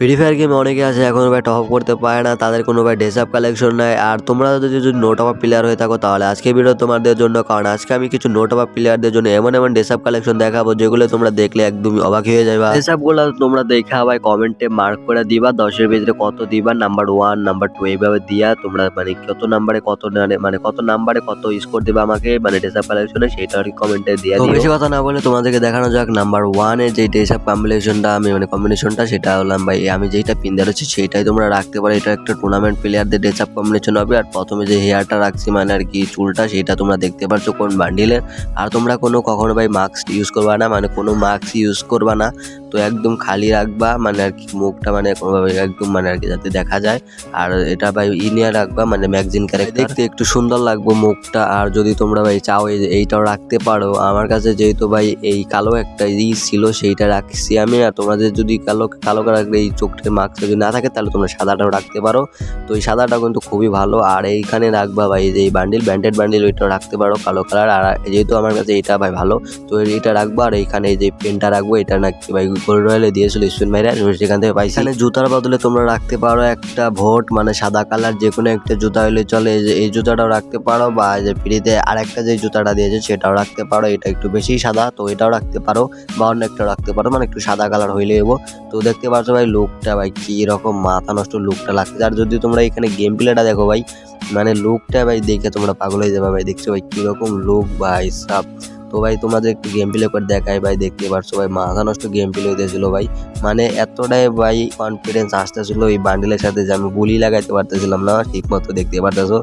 Free fire গেমে অনেকে আছে এখন ভাই টপ করতে পারে না তাদের কোনো ভাই আপ কালেকশন নাই। আর তোমরা যদি নোট অফ প্লেয়ার হয়ে থাকো তাহলে আজকে ভিডিও তোমাদের জন্য কারণ আজকে আমি কিছু নোট অফ প্লেয়ারদের জন্য এমন এমন আপ কালেকশন দেখাবো যেগুলো তোমরা দেখলে একদমই অবাক হয়ে যাবে। আপগুলো তোমরা দেখা ভাই কমেন্টে মার্ক করে দিবা দশের ভিতরে কত দিবা নাম্বার ওয়ান নাম্বার টু এইভাবে দিয়া তোমরা মানে কত নাম্বারে কত মানে- মানে কত নাম্বারে কত স্কোর দিবা আমাকে মানে আপ কালেকশনে সেটা আর কি কমেন্টে দিয়ে দিও। বেশি কথা না বলে তোমাদেরকে দেখানো যাক নাম্বার ওয়ানে যে আপ কম্বিনেশনটা আমি মানে কম্বিনেশনটা সেটা হলাম ভাই আমি যেইটা পিন রয়েছে সেইটাই তোমরা রাখতে পারো। এটা একটা টুর্নামেন্ট প্লেয়ারদের ডেস আপ কম্বিনেশন হবে আর প্রথমে যে হেয়ারটা রাখছি মানে আর কি চুলটা সেটা তোমরা দেখতে পারছ কোন বান্ডিলের আর তোমরা কোনো কখনো ভাই মাস্ক ইউজ করবা না মানে কোনো মাস্ক ইউজ করবা না। তো একদম খালি রাখবা মানে আর কি মুখটা মানে কোনোভাবে একদম মানে আর কি যাতে দেখা যায়। আর এটা ভাই ই নিয়ে রাখবা মানে ম্যাগজিন ক্যারেক্টার দেখতে একটু সুন্দর লাগবে মুখটা। আর যদি তোমরা ভাই চাও এই এইটাও রাখতে পারো। আমার কাছে যেহেতু ভাই এই কালো একটা ই ছিল, সেইটা রাখছি আমি। আর তোমাদের যদি কালো কালো রাখলে এই চোখের মাস্ক যদি না থাকে, তাহলে তোমরা সাদাটাও রাখতে পারো। তো এই সাদাটা কিন্তু খুবই ভালো। আর এইখানে রাখবা ভাই যে এই বান্ডিল ব্যান্ডেড বান্ডিল ওইটাও রাখতে পারো কালো কালার আর যেহেতু আমার কাছে এটা ভাই ভালো, তো এইটা রাখব। আর এইখানে এই যে পেনটা রাখব, এটা নাকি ভাই গোল্ড রয়েলে দিয়েছিল স্টুডেন্ট ভাইরা সেখান থেকে পাইছি। এখানে জুতার বদলে তোমরা রাখতে পারো একটা ভোট মানে সাদা কালার যে কোনো একটা জুতা হলে চলে। এই যে, এই জুতাটাও রাখতে পারো, বা যে ফ্রিতে আরেকটা যে জুতাটা দিয়েছে, সেটাও রাখতে পারো। এটা একটু বেশি সাদা, তো এটাও রাখতে পারো, বা অন্য একটা রাখতে পারো মানে একটু সাদা কালার হইলে এবো তো দেখতে পাচ্ছ ভাই লুকটা ভাই, কি রকম মাথা নষ্ট লুকটা লাগছে। আর যদি তোমরা এখানে গেম প্লেটা দেখো ভাই মানে লুকটা ভাই দেখে তোমরা পাগল হয়ে যাবে ভাই, দেখছ ভাই কীরকম লুক ভাই, সাপ। তো ভাই তোমাদের একটু গেম প্লে করে দেখাই ভাই, দেখতে পারছ ভাই, মাথা নষ্ট গেম প্লে হইতেছিল ভাই। মানে এতটাই ভাই কনফিডেন্স আসতেছিল এই বান্ডিলের সাথে যে আমি গুলি লাগাইতে পারতেছিলাম না ঠিক মতো দেখতে পারতেছো।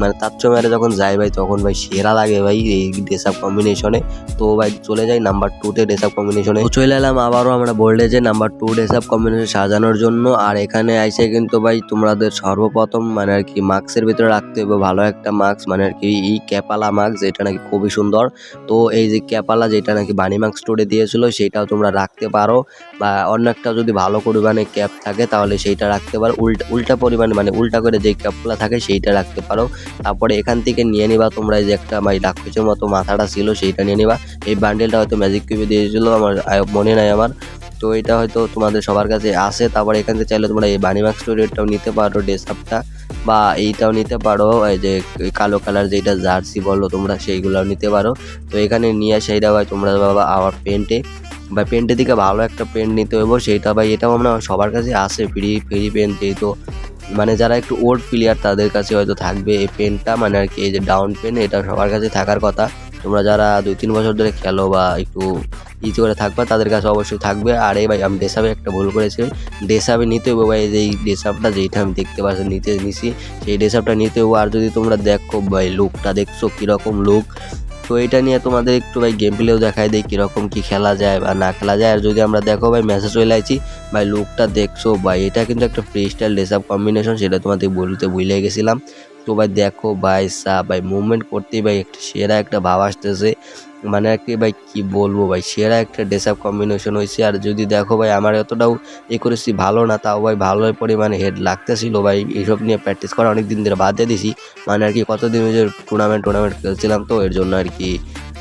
মানে তার মেরে যখন যাই ভাই, তখন ভাই সেরা লাগে ভাই এই ড্রেস আপ কম্বিনেশনে তো ভাই চলে যাই নাম্বার টুতে ড্রেস আপ কম্বিনেশনে চলে এলাম আবারও আমরা বললে যে number two dress up combination সাজানোর জন্য। আর এখানে আইসে কিন্তু ভাই তোমাদের সর্বপ্রথম মানে আর কি মাস্কের ভিতরে রাখতে হবে। ভালো একটা মাস্ক মানে আর কি এই ক্যাপালা মাস্ক যেটা নাকি খুবই সুন্দর। তো এই যে ক্যাপালা যেটা নাকি বানি মাস্ক স্টোরে দিয়েছিল, সেটাও তোমরা রাখতে পারো। বা অন্য একটা যদি ভালো পরিমাণে ক্যাপ থাকে, তাহলে সেইটা রাখতে পারো। উল্টা উল্টা পরিমাণে মানে উল্টা করে যে ক্যাপগুলো থাকে, সেইটা রাখতে পারো। তারপরে এখান থেকে নিয়ে নিবা তোমরা যে একটা ভাই ডাকুচের মতো মাথাটা ছিল সেইটা নিয়ে নিবা। এই বান্ডেলটা হয়তো ম্যাজিক কিউবে দিয়েছিল, আমার মনে নাই আমার। তো এটা হয়তো তোমাদের সবার কাছে আসে। তারপরে এখান থেকে চাইলে তোমরা এই মাস্ক স্টোরিটাও নিতে পারো ডেসআপটা বা এইটাও নিতে পারো, এই যে কালো কালার যেটা জার্সি বলো তোমরা, সেইগুলোও নিতে পারো। তো এখানে নিয়ে সেইটা ভাই তোমরা বাবা আবার পেন্টে বা পেন্টের দিকে ভালো একটা পেন্ট নিতে হইব, সেইটা ভাই এটাও আমরা সবার কাছে আসে ফ্রি ফ্রি পেন্ট যেহেতু। মানে যারা একটু ওল্ড প্লেয়ার তাদের কাছে হয়তো থাকবে এই পেনটা মানে আর কি, এই যে ডাউন পেন এটা সবার কাছে থাকার কথা। তোমরা যারা দুই তিন বছর ধরে খেলো বা একটু ইজি করে থাকবে, তাদের কাছে অবশ্যই থাকবে। আর এই ভাই, আমি ডেসাবে একটা ভুল করেছি। ডেসাবে নিতে হবে ভাই এই ডেসাপটা যেইটা আমি দেখতে পাচ্ছি, নিতে নিছি, সেই ডেসাপটা নিতে হবে। আর যদি তোমরা দেখো ভাই লুকটা দেখছ কীরকম লুক তো এটা নিয়ে তোমাদের একটু, ভাই গেম প্লেও দেখাই দেয় কীরকম কী খেলা যায় বা না খেলা যায়। আর যদি আমরা দেখো, ভাই মেসেজ চলে আইছি, ভাই লুকটা দেখছ? ভাই, এটা কিন্তু একটা ফ্রি স্টাইল ডেসাপ কম্বিনেশন সেটা তোমাদের বলতে ভুলে গেছিলাম। তো, ভাই, দেখো, ভাই সা ভাই মুভমেন্ট করতেই, ভাই, একটা সেরা একটা ভাব আসতেছে। মানে আর কি ভাই, কি বলব ভাই, সেরা একটা ডেসাপ কম্বিনেশন হয়েছে। আর যদি দেখো ভাই, আমার এতটাও এ করেছি ভালো না, তাও ভাই ভালো পরিমাণে হেড লাগতেছিল ভাই। এইসব নিয়ে প্র্যাকটিস করা অনেক দিন ধরে বাদ দিছি। মানে আর কি কতদিন ওই যে টুর্নামেন্ট টুর্নামেন্ট খেলছিলাম তো, এর জন্য আর কি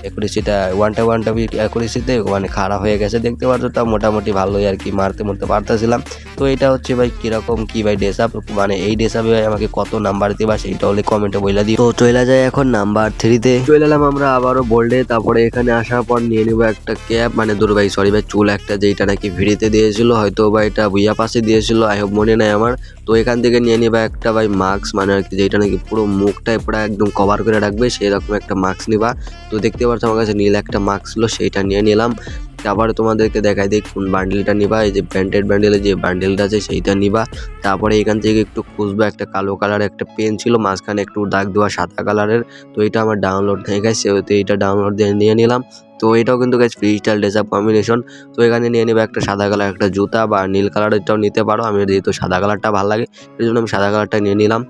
অ্যাকুরেসিটা ওয়ানটা ওয়ানটা অ্যাকুরেসিতে মানে খারাপ হয়ে গেছে দেখতে পাচ্ছ তা, মোটামুটি ভালোই আর কি মারতে মারতে পারতেছিলাম। তো এটা হচ্ছে ভাই কীরকম কি ভাই ডেসাপ মানে এই ডেসাপে ভাই আমাকে কত নাম্বার দিবা, সেইটা হলে কমেন্টে বলে দিই তো চলে যায় এখন নাম্বার থ্রিতে চলে এলাম আমরা আবারও বোল্ডে তারপরে এখানে আসার পর নিয়ে নেব একটা ক্যাব। মানে দূর ভাই সরি ভাই, চুল একটা যেটা নাকি ভিড়িতে দিয়েছিল হয়তো বা এটা ভুইয়া পাশে দিয়েছিল আই হোপ মনে নাই আমার। তো এখান থেকে নিয়ে নিবা একটা ভাই মাস্ক মানে আর কি যেটা নাকি পুরো মুখটাই পুরো একদম কভার করে রাখবে, সেরকম একটা মাস্ক নিবা। তো দেখতে পাচ্ছ আমার কাছে নীল একটা মাস্ক ছিল, সেইটা নিয়ে নিলাম। তারপরে তোমাদেরকে দেখাই দিই কোন বান্ডেলটা নিবা, এই যে ব্যান্ডেড ব্যান্ডেলের যে বান্ডেলটা আছে সেইটা নিবা। তারপরে এখান থেকে একটু খুঁজবা, একটা কালো কালার একটা পেন ছিল, মাঝখানে একটু দাগ দেওয়া সাদা কালারের তো এটা আমার ডাউনলোড হয়ে গেছে, তো এটা ডাউনলোড দিয়ে নিয়ে নিলাম। তো এটাও কিন্তু গাছ ফ্রি স্টাইল ডেসাপ কম্বিনেশন তো এখানে নিয়ে নেবে একটা সাদা কালার একটা জুতা বা নীল কালারেরটাও নিতে পারো। আমি যেহেতু সাদা কালারটা ভালো লাগে এই জন্য আমি সাদা কালারটা নিয়ে নিলাম।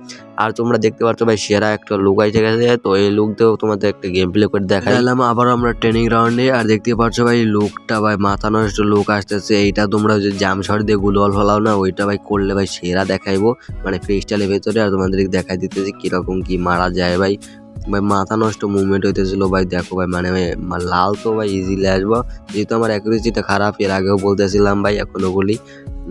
আর তোমরা দেখতে পাচ্ছ ভাই সেরা একটা লুক আইসে গেছে তো এই লুক দিয়েও তোমাদের একটা গেম প্লে করে দেখা গেলাম আবারও আমরা ট্রেনিং গ্রাউন্ডে আর দেখতে পাচ্ছ ভাই লুকটা ভাই, মাথা নষ্ট লুক আসতেছে। এইটা তোমরা যে জাম শট দিয়ে গুলওয়াল ফলাও না, ওইটা ভাই করলে ভাই সেরা দেখাইবো। মানে ফ্রি স্টাইলের ভেতরে আর তোমাদের দেখাই দিতেছি কীরকম কি মারা যায় ভাই। ভাই, মাথা নষ্ট মুভমেন্ট হইতেছিল ভাই, দেখো ভাই মানে লাল তো ভাই ইজিলি আসব। যেহেতু আমার অ্যাকুরেসিটা খারাপ, এর আগেও বলতেছিলাম ভাই, এখনও বলি।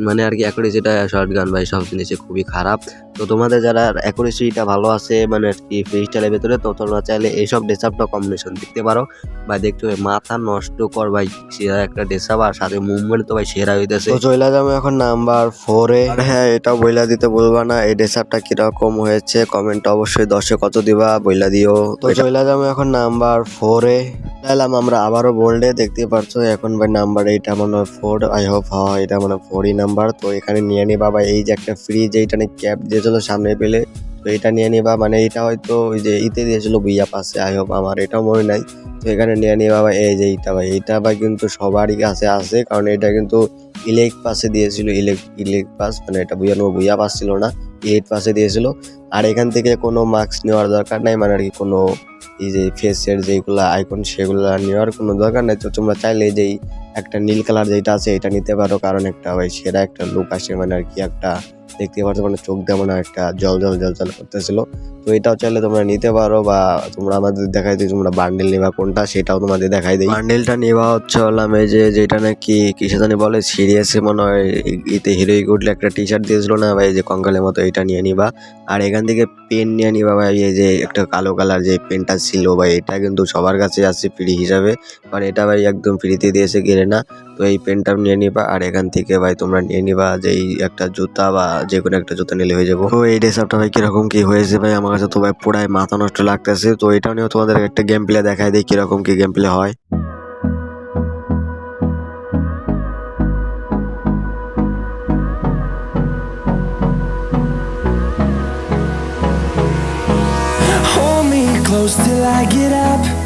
মানে আর কি অ্যাকুরেসিটা শর্ট গান ভাই সব জিনিসে খুবই খারাপ। তো তোমাদের যারা অ্যাকুরেসিটা ভালো আছে মানে আর কি ফ্রি স্টাইলের ভেতরে তো তোমরা চাইলে এইসব ডেসাপটা কম্বিনেশন দেখতে পারো। বা দেখতে হবে মাথা নষ্ট কর ভাই সেরা একটা ডেসাপ আর সাথে মুভমেন্ট তো ভাই সেরা হইতেছে। তো চলে যাব এখন নাম্বার ফোরে হ্যাঁ এটা বইলা দিতে বলবা না এই ডেসাপটা কীরকম হয়েছে? কমেন্ট অবশ্যই দশে কত দিবা বইলা দিও। তো চলে যাব এখন নাম্বার ফোরে এলাম আমরা আবারও বোল্ডে দেখতে পারছ এখন ভাই নাম্বার এইটা মনে হয় ফোর আই হোপ হয় এটা মানে ফোরই নাম্বার, তো এখানে নিয়ে নি বাবা এই যে একটা ফ্রিজ এইটা ক্যাপ দিয়েছিল সামনে পেলে, তো এটা নিয়ে নিবা। মানে এটা হয়তো ওই যে ইতে দিয়েছিল বুইয়া পাশে, আই হোক আমার এটাও মনে নাই। তো এখানে নিয়ে নিয়ে বাবা এই যে এইটা ভাই এইটা বা কিন্তু সবারই কাছে আছে, কারণ এটা কিন্তু ইলেক পাশে দিয়েছিল ইলেক ইলেক পাস মানে এটা বুইয়া নেব বুইয়া পাস ছিল না। ইলেক পাশে দিয়েছিল। আর এখান থেকে কোনো মাস্ক নেওয়ার দরকার নাই মানে আর কি কোনো এই যে ফেসের যেগুলো আইকন সেগুলো নেওয়ার কোনো দরকার নেই। তো তোমরা চাইলে যেই একটা নীল কালার যেটা আছে, এটা নিতে পারো। কারণ একটা ভাই সেরা একটা লুক আসে মানে আর কি একটা দেখতে পারছ মানে চোখ দিয়ে মানে একটা জল জল জল জল করতেছিল। তো এটাও চাইলে তোমরা নিতে পারো বা তোমরা আমাদের দেখাই দিই, তোমরা বান্ডেল নেবা কোনটা, সেটাও তোমাদের দেখাই দিই। বান্ডেলটা নেওয়া হচ্ছে হলাম এই যে যেটা নাকি কিসে জানি বলে সিরিয়াসে মনে হয় ইতে হিরোইক উঠলে একটা টি শার্ট দিয়েছিল না ভাই, যে কঙ্কালের মতো এটা নিয়ে নিবা। আর এখান থেকে পেন নিয়ে নিবা ভাই, এই যে একটা কালো কালার যে পেনটা ছিল ভাই, এটা কিন্তু সবার কাছে আছে ফ্রি হিসাবে। কারণ এটা ভাই একদম ফ্রিতে দিয়েছে কিনে না, তো এই পেনটা নিয়ে নিবা। আর এখান থেকে ভাই তোমরা নিয়ে নিবা যে একটা জুতা বা যে কোনো একটা জুতা নিলে হয়ে যাব। তো এই ড্রেসআপটা ভাই কীরকম, কি হয়েছে ভাই? আমার কাছে তো ভাই পুরাই মাথা নষ্ট লাগতেছে। তো এটা নিয়েও তোমাদের একটা গেম প্লে দেখাই দিই, কীরকম কি গেম প্লে হয় close till I get up.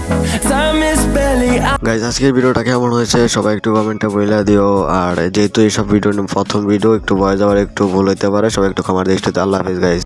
Guys আজকের ভিডিওটা কেমন হয়েছে? সবাই একটু কমেন্টে বলে দিও। আর যেহেতু এইসব ভিডিও প্রথম ভিডিও একটু বয়স যাওয়ার একটু ভুল হইতে পারে, সবাই একটু খামার দৃষ্টিতে আল্লাহ হাফিজ গাইজ